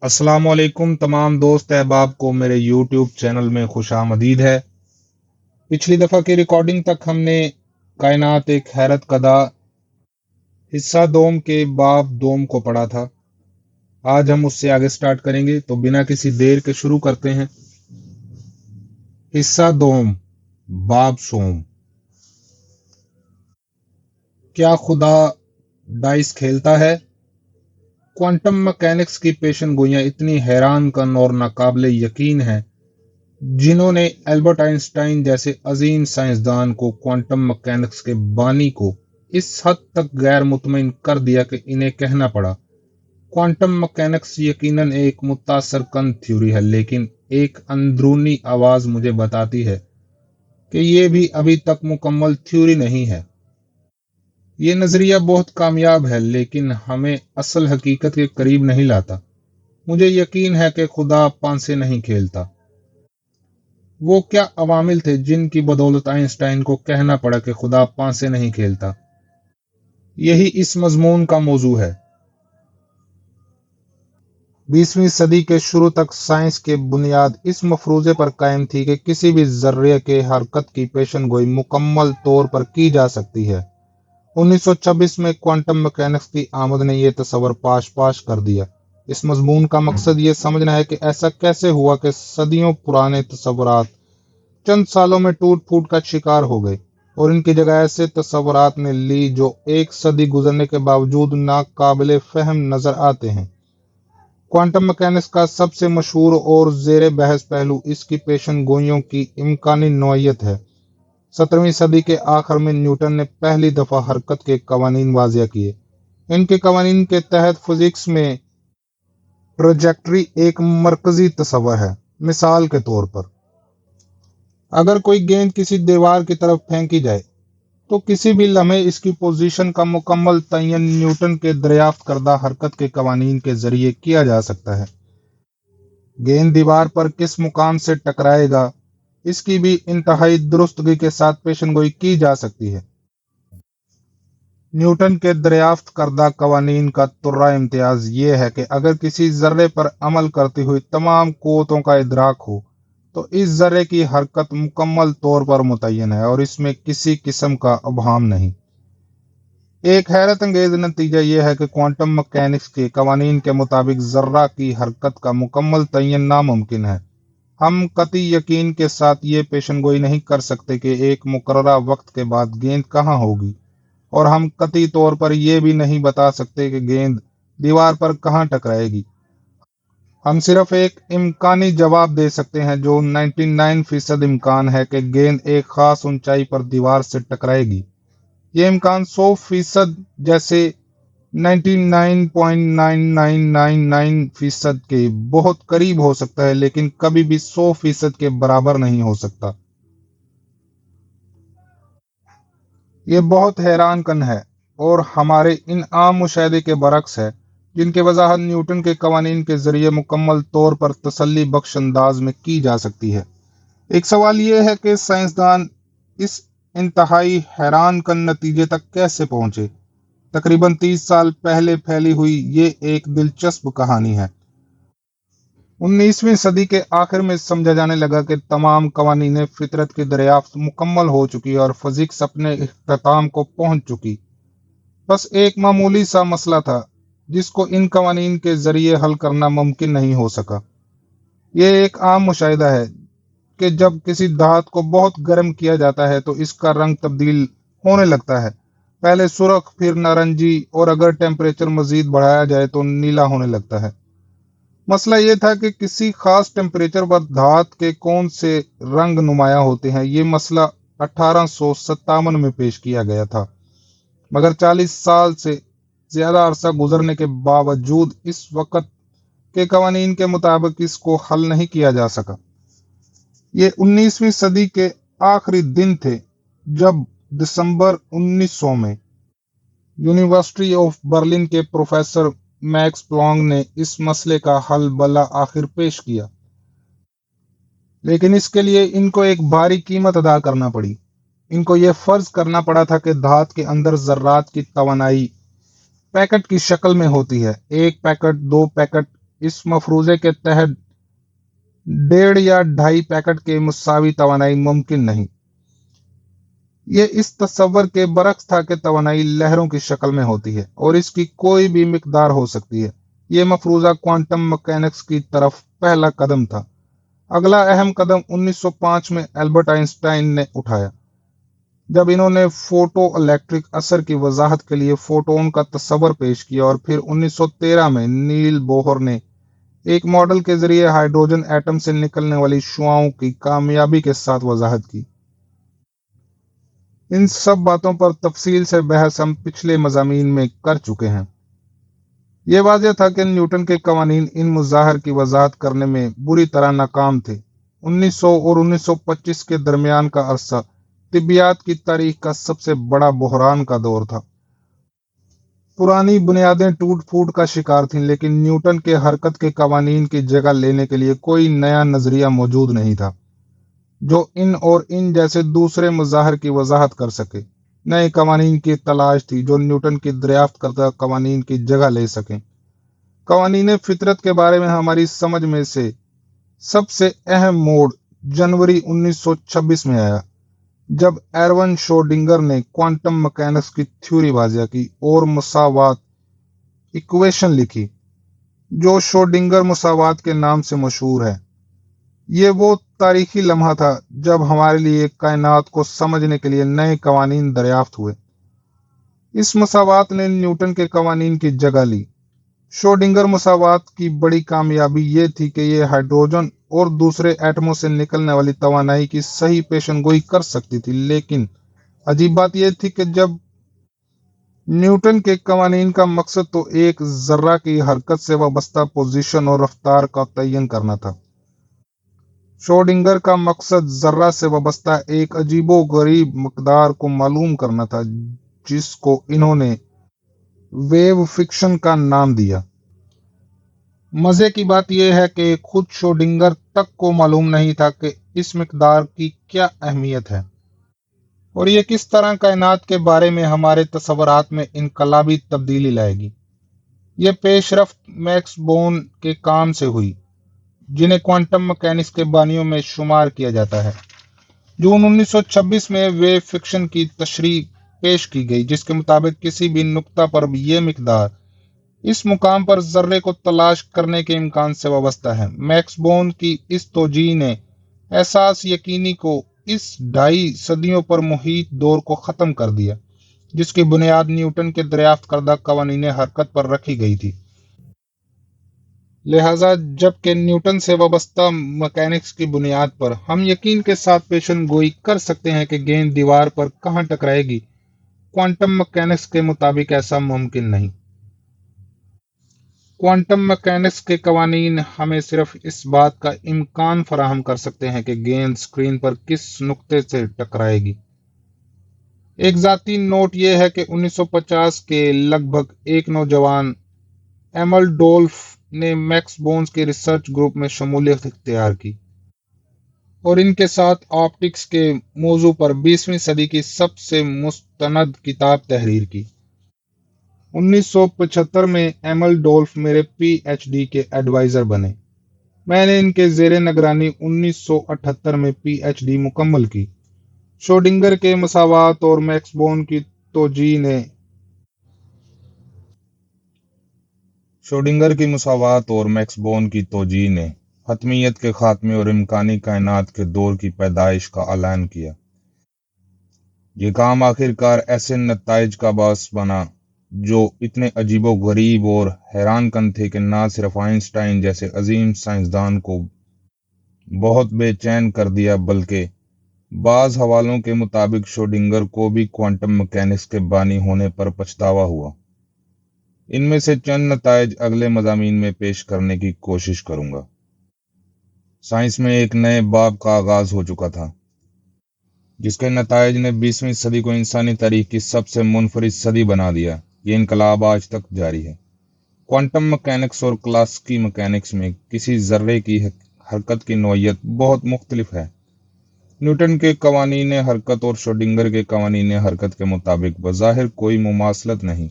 السلام علیکم تمام دوست احباب کو میرے یوٹیوب چینل میں خوش آمدید ہے۔ پچھلی دفعہ کی ریکارڈنگ تک ہم نے کائنات ایک حیرت کدا حصہ دوم کے باب دوم کو پڑھا تھا۔ آج ہم اس سے آگے سٹارٹ کریں گے۔ تو بنا کسی دیر کے شروع کرتے ہیں۔ حصہ دوم، باب سوم۔ کیا خدا ڈائس کھیلتا ہے؟ کوانٹم مکینکس کی پیشن گوئیاں اتنی حیران کن اور ناقابل یقین ہیں جنہوں نے البرٹ آئنسٹائن جیسے عظیم سائنسدان کو کوانٹم مکینکس کے بانی کو اس حد تک غیر مطمئن کر دیا کہ انہیں کہنا پڑا۔ کوانٹم مکینکس یقیناً ایک متاثر کن تھیوری ہے، لیکن ایک اندرونی آواز مجھے بتاتی ہے کہ یہ بھی ابھی تک مکمل تھیوری نہیں ہے۔ یہ نظریہ بہت کامیاب ہے، لیکن ہمیں اصل حقیقت کے قریب نہیں لاتا۔ مجھے یقین ہے کہ خدا پانسے نہیں کھیلتا۔ وہ کیا عوامل تھے جن کی بدولت آئنسٹائن کو کہنا پڑا کہ خدا پانسے نہیں کھیلتا؟ یہی اس مضمون کا موضوع ہے۔ بیسویں صدی کے شروع تک سائنس کے بنیاد اس مفروضے پر قائم تھی کہ کسی بھی ذرے کے حرکت کی پیشن گوئی مکمل طور پر کی جا سکتی ہے۔ انیس سو چھبیس میں کوانٹم مکینکس کی آمد نے یہ تصور پاش پاش کر دیا۔ اس مضمون کا مقصد یہ سمجھنا ہے کہ ایسا کیسے ہوا کہ صدیوں پرانے تصورات چند سالوں میں ٹوٹ پھوٹ کا شکار ہو گئے اور ان کی جگہ ایسے تصورات نے لی جو ایک صدی گزرنے کے باوجود ناقابل فہم نظر آتے ہیں۔ کوانٹم مکینکس کا سب سے مشہور اور زیر بحث پہلو اس کی پیشن گوئیوں کی امکانی نوعیت ہے۔ سترہویں صدی کے آخر میں نیوٹن نے پہلی دفعہ حرکت کے قوانین واضح کیے۔ ان کے قوانین کے تحت فزکس میں پروجیکٹری ایک مرکزی تصور ہے، مثال کے طور پر۔ اگر کوئی گیند کسی دیوار کی طرف پھینکی جائے، تو کسی بھی لمحے اس کی پوزیشن کا مکمل تعین نیوٹن کے دریافت کردہ حرکت کے قوانین کے ذریعے کیا جا سکتا ہے۔ گیند دیوار پر کس مقام سے ٹکرائے گا اس کی بھی انتہائی درستگی کے ساتھ پیشن گوئی کی جا سکتی ہے۔ نیوٹن کے دریافت کردہ قوانین کا ترا امتیاز یہ ہے کہ اگر کسی ذرے پر عمل کرتی ہوئی تمام قوتوں کا ادراک ہو، تو اس ذرے کی حرکت مکمل طور پر متعین ہے اور اس میں کسی قسم کا ابہام نہیں۔ ایک حیرت انگیز نتیجہ یہ ہے کہ کوانٹم مکینکس کے قوانین کے مطابق ذرہ کی حرکت کا مکمل تعین ناممکن ہے۔ ہم قطعی یقین کے ساتھ یہ پیشن گوئی نہیں کر سکتے کہ ایک مقررہ وقت کے بعد گیند کہاں ہوگی۔ اور ہم قطعی طور پر یہ بھی نہیں بتا سکتے کہ گیند دیوار پر کہاں ٹکرائے گی ہم صرف ایک امکانی جواب دے سکتے ہیں جو نائنٹی نائن فیصد امکان ہے کہ گیند ایک خاص اونچائی پر دیوار سے ٹکرائے گی یہ امکان سو فیصد جیسے ninety nine point nine nine nine nine فیصد کے بہت قریب ہو سکتا ہے لیکن کبھی بھی سو فیصد کے برابر نہیں ہو سکتا یہ بہت حیران کن ہے اور ہمارے ان عام مشاہدے کے برعکس ہے جن کے وضاحت نیوٹن کے قوانین کے ذریعے مکمل طور پر تسلی بخش انداز میں کی جا سکتی ہے ایک سوال یہ ہے کہ سائنسدان اس انتہائی حیران کن نتیجے تک کیسے پہنچے تقریباً تیس سال پہلے پھیلی ہوئی یہ ایک دلچسپ کہانی ہے۔ انیسویں صدی کے آخر میں سمجھا جانے لگا کہ تمام قوانین فطرت کی دریافت مکمل ہو چکی اور فزکس اپنے اختتام کو پہنچ چکی۔ بس ایک معمولی سا مسئلہ تھا جس کو ان قوانین کے ذریعے حل کرنا ممکن نہیں ہو سکا۔ یہ ایک عام مشاہدہ ہے کہ جب کسی دھات کو بہت گرم کیا جاتا ہے تو اس کا رنگ تبدیل ہونے لگتا ہے۔ پہلے سرخ، پھر نارنجی، اور اگر ٹیمپریچر مزید بڑھایا جائے تو نیلا ہونے لگتا ہے۔ مسئلہ یہ تھا کہ کسی خاص ٹیمپریچر پر دھات کے کون سے رنگ نمایاں ہوتے ہیں، یہ مسئلہ اٹھارہ سو ستاون میں پیش کیا گیا تھا۔ مگر چالیس سال سے زیادہ عرصہ گزرنے کے باوجود اس وقت کے قوانین کے مطابق اس کو حل نہیں کیا جا سکا۔ یہ انیسویں صدی کے آخری دن تھے جب دسمبر انیس سو میں۔ یونیورسٹی آف برلن کے پروفیسر میکس پلانگ نے اس مسئلے کا حل بلا آخر پیش کیا۔ لیکن اس کے لیے ان کو ایک بھاری قیمت ادا کرنا پڑی۔ ان کو یہ فرض کرنا پڑا تھا کہ دھات کے اندر ذرات کی توانائی پیکٹ کی شکل میں ہوتی ہے۔ ایک پیکٹ، دو پیکٹ، اس مفروضے کے تحت ڈیڑھ یا ڈھائی پیکٹ کے مساوی توانائی ممکن نہیں۔ یہ اس تصور کے برعکس تھا کہ توانائی لہروں کی شکل میں ہوتی ہے اور اس کی کوئی بھی مقدار ہو سکتی ہے۔ یہ مفروضہ کوانٹم مکینکس کی طرف پہلا قدم تھا۔ اگلا اہم قدم انیس سو پانچ میں البرٹ آئنسٹائن نے اٹھایا۔ جب انہوں نے فوٹو الیکٹرک اثر کی وضاحت کے لیے فوٹون کا تصور پیش کیا اور پھر انیس سو تیرہ میں نیل بوہر نے ایک ماڈل کے ذریعے ہائیڈروجن ایٹم سے نکلنے والی شعاؤں کی کامیابی کے ساتھ وضاحت کی۔ ان سب باتوں پر تفصیل سے بحث ہم پچھلے مضامین میں کر چکے ہیں۔ یہ واضح تھا کہ نیوٹن کے قوانین ان مظاہر کی وضاحت کرنے میں بری طرح ناکام تھے۔ انیس سو اور انیس سو پچیس کے درمیان کا عرصہ طبیات کی تاریخ کا سب سے بڑا بحران کا دور تھا۔ پرانی بنیادیں ٹوٹ پھوٹ کا شکار تھیں، لیکن نیوٹن کے حرکت کے قوانین کی جگہ لینے کے لیے کوئی نیا نظریہ موجود نہیں تھا۔ جو ان اور ان جیسے دوسرے مظاہر کی وضاحت کر سکے۔ نئے قوانین کی تلاش تھی جو نیوٹن کی دریافت کردہ قوانین کی جگہ لے سکیں۔ قوانین فطرت کے بارے میں ہماری سمجھ میں سے سب سے اہم موڑ جنوری انیس سو چھبیس میں آیا، جب ایرون شوڈنگر نے کوانٹم مکینکس کی تھیوری واضح کی اور مساوات ایکویشن لکھی، جو شوڈنگر مساوات کے نام سے مشہور ہے یہ وہ تاریخی لمحہ تھا جب ہمارے لیے کائنات کو سمجھنے کے لیے نئے قوانین دریافت ہوئے۔ اس مساوات نے نیوٹن کے قوانین کی جگہ لی۔ شوڈنگر مساوات کی بڑی کامیابی یہ تھی کہ یہ ہائیڈروجن اور دوسرے ایٹموں سے نکلنے والی توانائی کی صحیح پیشن گوئی کر سکتی تھی۔ لیکن عجیب بات یہ تھی کہ جب نیوٹن کے قوانین کا مقصد تو ایک ذرہ کی حرکت سے وابستہ پوزیشن اور رفتار کا تعین کرنا تھا۔ شوڈنگر کا مقصد ذرہ سے وابستہ ایک عجیب و غریب مقدار کو معلوم کرنا تھا، جس کو انہوں نے ویو فکشن کا نام دیا۔ مزے کی بات یہ ہے کہ خود شوڈنگر تک کو معلوم نہیں تھا کہ اس مقدار کی کیا اہمیت ہے۔ اور یہ کس طرح کائنات کے بارے میں ہمارے تصورات میں انقلابی تبدیلی لائے گی۔ یہ پیش رفت میکس بون کے کام سے ہوئی۔ جنہیں کوانٹم مکینکس کے بانیوں میں شمار کیا جاتا ہے۔ جون انیس سو چھبیس میں ویو فکشن کی تشریح پیش کی گئی، جس کے مطابق کسی بھی نقطہ پر یہ مقدار اس مقام پر ذرے کو تلاش کرنے کے امکان سے وابستہ ہے۔ میکس بون کی اس توجہ نے احساس یقینی کو اس ڈھائی صدیوں پر محیط دور کو ختم کر دیا، جس کی بنیاد نیوٹن کے دریافت کردہ قوانین حرکت پر رکھی گئی تھی۔ لہذا جبکہ نیوٹن سے وابستہ مکینکس کی بنیاد پر ہم یقین کے ساتھ پیشن گوئی کر سکتے ہیں کہ گیند دیوار پر کہاں ٹکرائے گی۔ کوانٹم مکینکس کے مطابق ایسا ممکن نہیں۔ کوانٹم مکینکس کے قوانین ہمیں صرف اس بات کا امکان فراہم کر سکتے ہیں کہ گیند اسکرین پر کس نقطے سے ٹکرائے گی۔ ایک ذاتی نوٹ یہ ہے کہ انیس سو پچاس کے لگ بھگ ایک نوجوان ایمل ڈولف نے میکس بونز کے ریسرچ گروپ میں شمولیت اختیار کی۔ اور ان کے ساتھ آپٹکس کے موضوع پر بیسویں صدی کی سب سے مستند کتاب تحریر کی۔ انیس سو پچہتر میں ایمل ڈولف میرے پی ایچ ڈی کے ایڈوائزر بنے۔ میں نے ان کے زیر نگرانی انیس سو اٹھتر میں پی ایچ ڈی مکمل کی۔ شوڈنگر کے مساوات اور میکس بون کی توجی نے شوڈنگر کی مساوات اور میکس بون کی توجی نے حتمیت کے خاتمے اور امکانی کائنات کے دور کی پیدائش کا اعلان کیا۔ یہ کام آخر کار ایسے نتائج کا باعث بنا، جو اتنے عجیب و غریب اور حیران کن تھے کہ نہ صرف آئنسٹائن جیسے عظیم سائنسدان کو بہت بے چین کر دیا، بلکہ بعض حوالوں کے مطابق شوڈنگر کو بھی کوانٹم مکینکس کے بانی ہونے پر پچھتاوا ہوا۔ ان میں سے چند نتائج اگلے مضامین میں پیش کرنے کی کوشش کروں گا۔ سائنس میں ایک نئے باب کا آغاز ہو چکا تھا، جس کے نتائج نے بیسویں صدی کو انسانی تاریخ کی سب سے منفرد صدی بنا دیا۔ یہ انقلاب آج تک جاری ہے۔ کوانٹم مکینکس اور کلاسکی مکینکس میں کسی ذرے کی حرکت کی نوعیت بہت مختلف ہے۔ نیوٹن کے قوانین حرکت اور شوڈنگر کے قوانین حرکت کے مطابق بظاہر کوئی مماثلت نہیں۔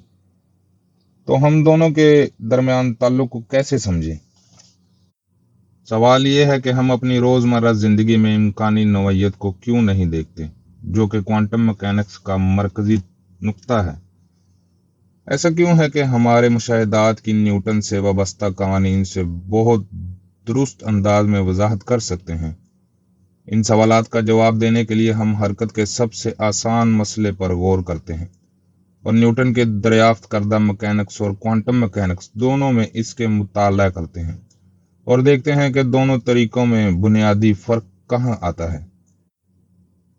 تو ہم دونوں کے درمیان تعلق کو کیسے سمجھیں؟ سوال یہ ہے کہ ہم اپنی روزمرہ زندگی میں امکانی نوعیت کو کیوں نہیں دیکھتے، جو کہ کوانٹم مکینکس کا مرکزی نقطہ ہے۔ ایسا کیوں ہے کہ ہمارے مشاہدات کی نیوٹن سے وابستہ قوانین سے بہت درست انداز میں وضاحت کر سکتے ہیں۔ ان سوالات کا جواب دینے کے لیے ہم حرکت کے سب سے آسان مسئلے پر غور کرتے ہیں۔ اور نیوٹن کے دریافت کردہ مکینکس اور کوانٹم مکینکس دونوں میں اس کے مطالعہ کرتے ہیں اور دیکھتے ہیں کہ دونوں طریقوں میں بنیادی فرق کہاں آتا ہے۔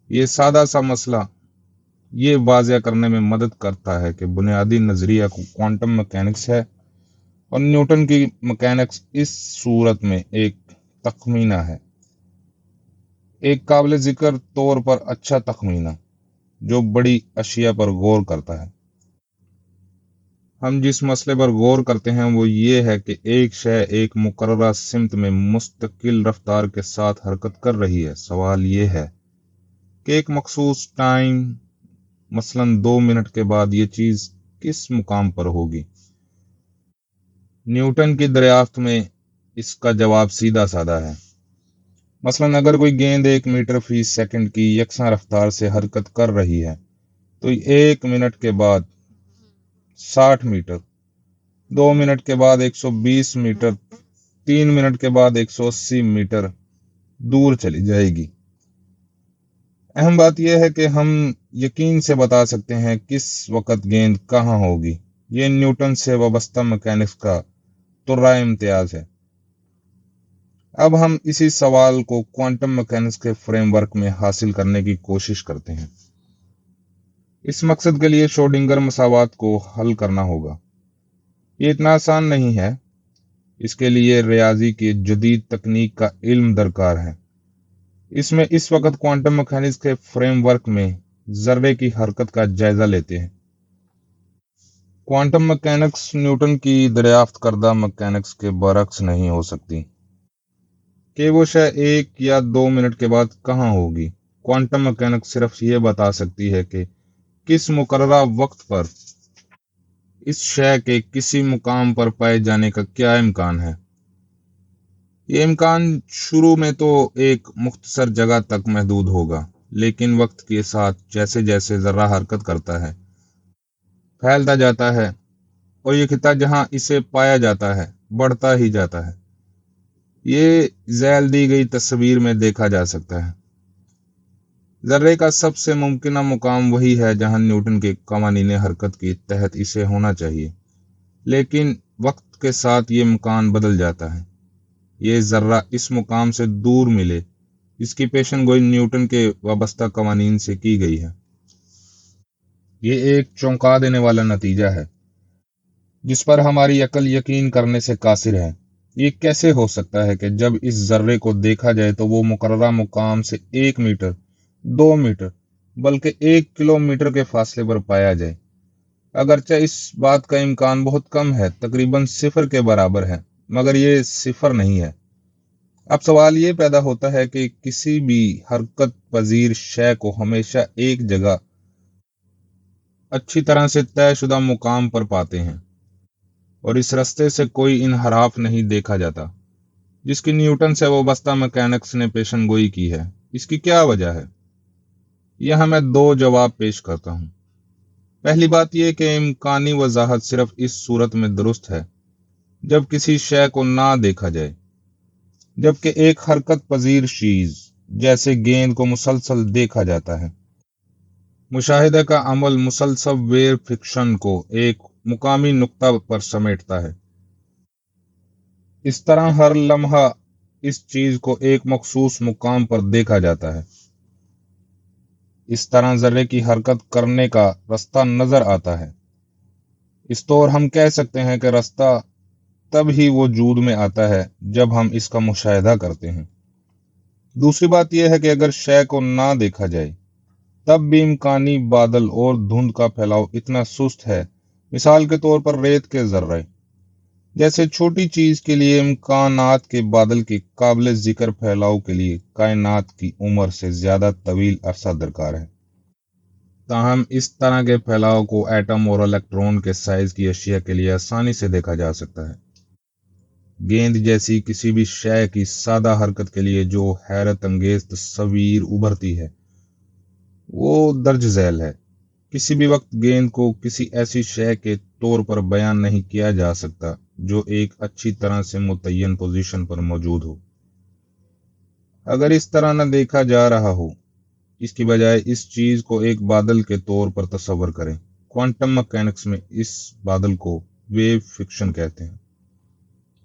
یہ سادہ سا مسئلہ یہ واضح کرنے میں مدد کرتا ہے کہ بنیادی نظریہ کو کوانٹم مکینکس ہے اور نیوٹن کی مکینکس اس صورت میں ایک تخمینہ ہے۔ ایک قابل ذکر طور پر اچھا تخمینہ جو بڑی اشیاء پر غور کرتا ہے۔ ہم جس مسئلے پر غور کرتے ہیں وہ یہ ہے کہ ایک شے ایک مقررہ سمت میں مستقل رفتار کے ساتھ حرکت کر رہی ہے۔ سوال یہ ہے کہ ایک مخصوص ٹائم، مثلا دو منٹ کے بعد یہ چیز کس مقام پر ہوگی؟ نیوٹن کی دریافت میں اس کا جواب سیدھا سادہ ہے۔ مثلا اگر کوئی گیند ایک میٹر فی سیکنڈ کی یکساں رفتار سے حرکت کر رہی ہے تو ایک منٹ کے بعد ساٹھ میٹر۔ دو منٹ کے بعد ایک سو بیس میٹر، تین منٹ کے بعد ایک سو اسی میٹر دور چلی جائے گی۔ اہم بات یہ ہے کہ ہم یقین سے بتا سکتے ہیں کس وقت گیند کہاں ہوگی۔ یہ نیوٹن سے وابستہ مکینکس کا ترا امتیاز ہے۔ اب ہم اسی سوال کو کوانٹم مکینکس کے فریم ورک میں حاصل کرنے کی کوشش کرتے ہیں۔ اس مقصد کے لیے شوڈنگر مساوات کو حل کرنا ہوگا۔ یہ اتنا آسان نہیں ہے۔ اس کے لیے ریاضی کی جدید تکنیک کا علم درکار ہے۔ اس میں اس وقت کوانٹم مکینکس کے فریم ورک میں ذرے کی حرکت کا جائزہ لیتے ہیں۔ کوانٹم مکینکس نیوٹن کی دریافت کردہ مکینکس کے برعکس نہیں ہو سکتی۔ کہ وہ شے ایک یا دو منٹ کے بعد کہاں ہوگی۔ کوانٹم مکینکس صرف یہ بتا سکتی ہے کہ کس مقررہ وقت پر اس شے کے کسی مقام پر پائے جانے کا کیا امکان ہے؟ یہ امکان شروع میں تو ایک مختصر جگہ تک محدود ہوگا، لیکن وقت کے ساتھ جیسے جیسے ذرہ حرکت کرتا ہے، پھیلتا جاتا ہے اور یہ خطہ جہاں اسے پایا جاتا ہے، بڑھتا ہی جاتا ہے۔ یہ ذیل دی گئی تصویر میں دیکھا جا سکتا ہے۔ ذرے کا سب سے ممکنہ مقام وہی ہے جہاں نیوٹن کے قوانین حرکت کے تحت اسے ہونا چاہیے۔ لیکن وقت کے ساتھ یہ مکان بدل جاتا ہے۔ یہ ذرہ اس مقام سے دور ملے۔ اس کی پیشن گوئی نیوٹن کے وابستہ قوانین سے کی گئی ہے۔ یہ ایک چونکا دینے والا نتیجہ ہے، جس پر ہماری عقل یقین کرنے سے قاصر ہے۔ یہ کیسے ہو سکتا ہے کہ جب اس ذرے کو دیکھا جائے تو وہ مقررہ مقام سے ایک میٹر دو میٹر، بلکہ ایک کلو میٹر کے فاصلے پر پایا جائے۔ اگرچہ اس بات کا امکان بہت کم ہے، تقریباً صفر کے برابر ہے، مگر یہ صفر نہیں ہے۔ اب سوال یہ پیدا ہوتا ہے کہ کسی بھی حرکت پذیر شے کو ہمیشہ ایک جگہ اچھی طرح سے طے شدہ مقام پر پاتے ہیں، اور اس رستے سے کوئی انحراف نہیں دیکھا جاتا۔ جس کی نیوٹن سے وابستہ مکینکس نے پیشن گوئی کی ہے، اس کی کیا وجہ ہے؟ یہاں میں دو جواب پیش کرتا ہوں۔ پہلی بات یہ کہ امکانی وضاحت صرف اس صورت میں درست ہے جب کسی شے کو نہ دیکھا جائے۔ جبکہ ایک حرکت پذیر چیز جیسے گیند کو مسلسل دیکھا جاتا ہے۔ مشاہدہ کا عمل مسلسل ویر فکشن کو ایک مقامی نقطہ پر سمیٹتا ہے۔ اس طرح ہر لمحہ اس چیز کو ایک مخصوص مقام پر دیکھا جاتا ہے۔ اس طرح ذرے کی حرکت کرنے کا رستہ نظر آتا ہے۔ اس طور ہم کہہ سکتے ہیں کہ رستہ تب ہی وجود میں آتا ہے جب ہم اس کا مشاہدہ کرتے ہیں۔ دوسری بات یہ ہے کہ اگر شے کو نہ دیکھا جائے، تب بھی امکانی بادل اور دھند کا پھیلاؤ اتنا سست ہے۔ مثال کے طور پر ریت کے ذرے۔ جیسے چھوٹی چیز کے لیے امکانات کے بادل کے قابل ذکر پھیلاؤ کے لیے کائنات کی عمر سے زیادہ طویل عرصہ درکار ہے۔ تاہم، اس طرح کے پھیلاؤ کو ایٹم اور الیکٹرون کے سائز کی اشیاء کے لیے آسانی سے دیکھا جا سکتا ہے۔ گیند جیسی کسی بھی شے کی سادہ حرکت کے لیے جو حیرت انگیز تصویر ابھرتی ہے، وہ درج ذیل ہے۔ کسی بھی وقت گیند کو کسی ایسی شے کے طور پر بیان نہیں کیا جا سکتا جو ایک اچھی طرح سے متعین پوزیشن پر موجود ہو۔ اگر اس طرح نہ دیکھا جا رہا ہو، اس کی بجائے اس چیز کو ایک بادل کے طور پر تصور کریں۔ کوانٹم مکینکس میں اس بادل کو ویو فکشن کہتے ہیں۔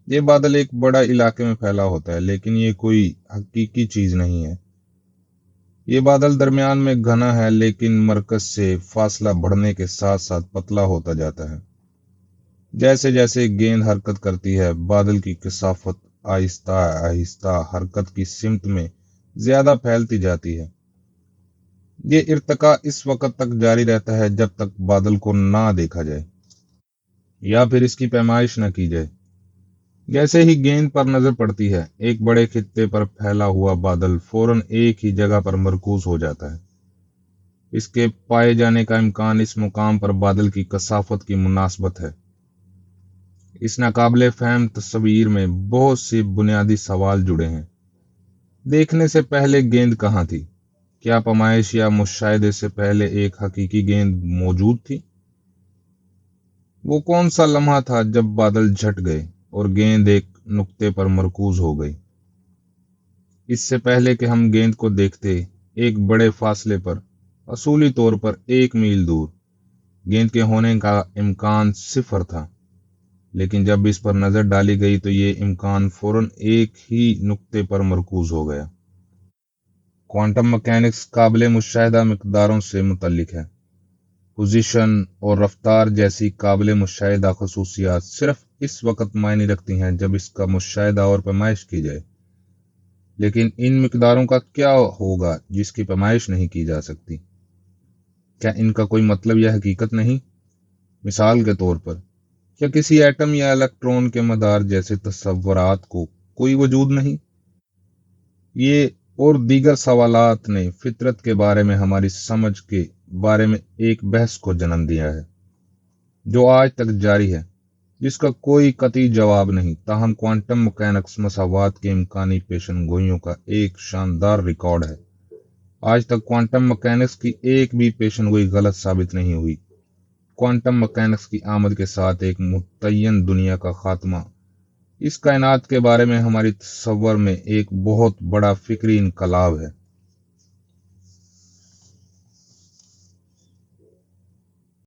یہ بادل ایک بڑا علاقے میں پھیلا ہوتا ہے، لیکن یہ کوئی حقیقی چیز نہیں ہے۔ یہ بادل درمیان میں گھنا ہے، لیکن مرکز سے فاصلہ بڑھنے کے ساتھ ساتھ پتلا ہوتا جاتا ہے۔ جیسے جیسے گیند حرکت کرتی ہے، بادل کی کثافت آہستہ آہستہ حرکت کی سمت میں زیادہ پھیلتی جاتی ہے۔ یہ ارتقا اس وقت تک جاری رہتا ہے جب تک بادل کو نہ دیکھا جائے، یا پھر اس کی پیمائش نہ کی جائے۔ جیسے ہی گیند پر نظر پڑتی ہے، ایک بڑے خطے پر پھیلا ہوا بادل فوراً ایک ہی جگہ پر مرکوز ہو جاتا ہے۔ اس کے پائے جانے کا امکان اس مقام پر بادل کی کثافت کی مناسبت ہے۔ اس ناقابل فہم تصویر میں بہت سی بنیادی سوال جڑے ہیں۔ دیکھنے سے پہلے گیند کہاں تھی؟ کیا پمائش یا مشاہدے سے پہلے ایک حقیقی گیند موجود تھی؟ وہ کون سا لمحہ تھا جب بادل جھٹ گئے؟ اور گیند ایک نقطے پر مرکوز ہو گئی۔ اس سے پہلے کہ ہم گیند کو دیکھتے، ایک بڑے فاصلے پر، اصولی طور پر ایک میل دور، گیند کے ہونے کا امکان صفر تھا۔ لیکن جب اس پر نظر ڈالی گئی تو یہ امکان فوراً ایک ہی نقطے پر مرکوز ہو گیا۔ کوانٹم مکینکس قابل مشاہدہ مقداروں سے متعلق ہے۔ پوزیشن اور رفتار جیسی قابل مشاہدہ خصوصیات صرف اس وقت معنی رکھتی ہیں جب اس کا مشاہدہ اور پیمائش کی جائے۔ لیکن ان مقداروں کا کیا ہوگا جس کی پیمائش نہیں کی جا سکتی؟ کیا ان کا کوئی مطلب یا حقیقت نہیں؟ مثال کے طور پر، کیا کسی ایٹم یا الیکٹرون کے مدار جیسے تصورات کو کوئی وجود نہیں؟ یہ اور دیگر سوالات نے فطرت کے بارے میں ہماری سمجھ کے بارے میں ایک بحث کو جنم دیا ہے، جو آج تک جاری ہے، جس کا کوئی قطعی جواب نہیں۔ تاہم، کوانٹم مکینکس مساوات کے امکانی پیشن گوئیوں کا ایک شاندار ریکارڈ ہے۔ آج تک کوانٹم مکینکس کی ایک بھی پیشن گوئی غلط ثابت نہیں ہوئی۔ کوانٹم مکینکس کی آمد کے ساتھ ایک متعین دنیا کا خاتمہ۔ اس کائنات کے بارے میں ہماری تصور میں ایک بہت بڑا فکری انقلاب ہے۔